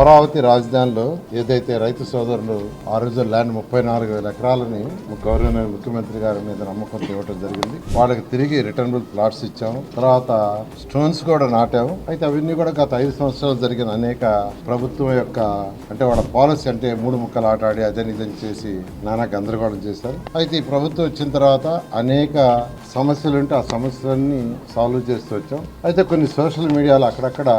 అమరావతి రాజధానిలో ఏదైతే రైతు సోదరులు ఆ రోజు ల్యాండ్ ముప్పై నాలుగు వేల ఎకరాలని గవర్నర్ ముఖ్యమంత్రి గారి మీద నమ్మకం ఇవ్వడం జరిగింది. వాళ్ళకి తిరిగి రిటర్నబుల్ ప్లాట్స్ ఇచ్చాము. తర్వాత స్టోన్స్ కూడా నాటాము. అయితే అవన్నీ కూడా గత ఐదు సంవత్సరాలు జరిగిన అనేక ప్రభుత్వం యొక్క అంటే వాళ్ళ పాలసీ అంటే మూడు ముక్కలు ఆటాడి అదని ఇదని చేసి నానా గందరగోళం చేశారు. అయితే ఈ ప్రభుత్వం వచ్చిన తర్వాత అనేక సమస్యలు ఉంటే ఆ సమస్యలన్నీ సాల్వ్ చేస్తూ వచ్చాం. అయితే కొన్ని సోషల్ మీడియాలో అక్కడక్కడ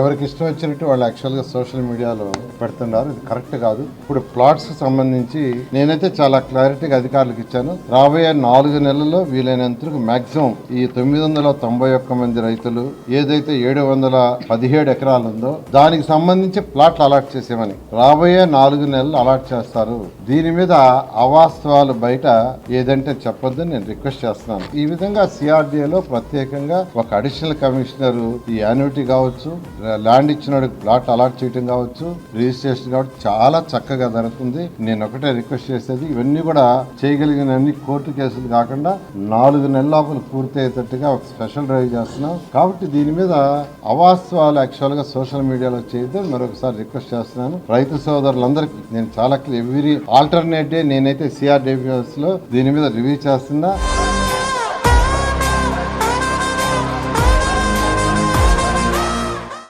ఎవరికి ఇష్టం వచ్చినట్టు వాళ్ళు యాక్చువల్గా సోషల్ మీడియాలో పెడుతున్నారు. ఇది కరెక్ట్ కాదు. ఇప్పుడు ప్లాట్స్ సంబంధించి నేనైతే చాలా క్లారిటీగా అధికారులకు ఇచ్చాను. రాబోయే నాలుగు నెలల్లో వీలైనంత మాక్సిమం ఈ తొమ్మిది వందల తొంభై ఒక్క మంది రైతులు ఏదైతే ఏడు వందల పదిహేడు ఎకరాలు ఉందో దానికి సంబంధించి ప్లాట్లు అలాట్ చేసేమని రాబోయే నాలుగు నెలలు అలాట్ చేస్తారు. దీని మీద అవాస్తవాలు బయట ఏదంటే చెప్పొద్దని నేను రిక్వెస్ట్ చేస్తున్నాను. ఈ విధంగా సిఆర్డీఏలో ప్రత్యేకంగా ఒక అడిషనల్ కమిషనర్ ఈ యాన్యుటీ కావచ్చు ల్యాండ్ ఇచ్చిన ప్లాట్ అలాట్ చేయడం కావచ్చు రిజిస్ట్రేషన్ కాబట్టి చాలా చక్కగా జరుగుతుంది. నేను ఒకటే రిక్వెస్ట్ చేసేది ఇవన్నీ కూడా చేయగలిగినన్ని కోర్టు కేసులు కాకుండా నాలుగు నెలల లోపల పూర్తి అయ్యేటట్టుగా ఒక స్పెషల్ డ్రైవ్ చేస్తున్నాం. కాబట్టి దీని మీద అవాస్తవాలు యాక్చువల్గా సోషల్ మీడియాలో చేయొద్దని మరొకసారి రిక్వెస్ట్ చేస్తున్నాను. రైతు సోదరులందరికీ నేను చాలా ఎవ్రీ ఆల్టర్నేట్ డే నేనైతే సిఆర్డిఎఫ్లో దీని మీద రివ్యూ చేస్తున్నా.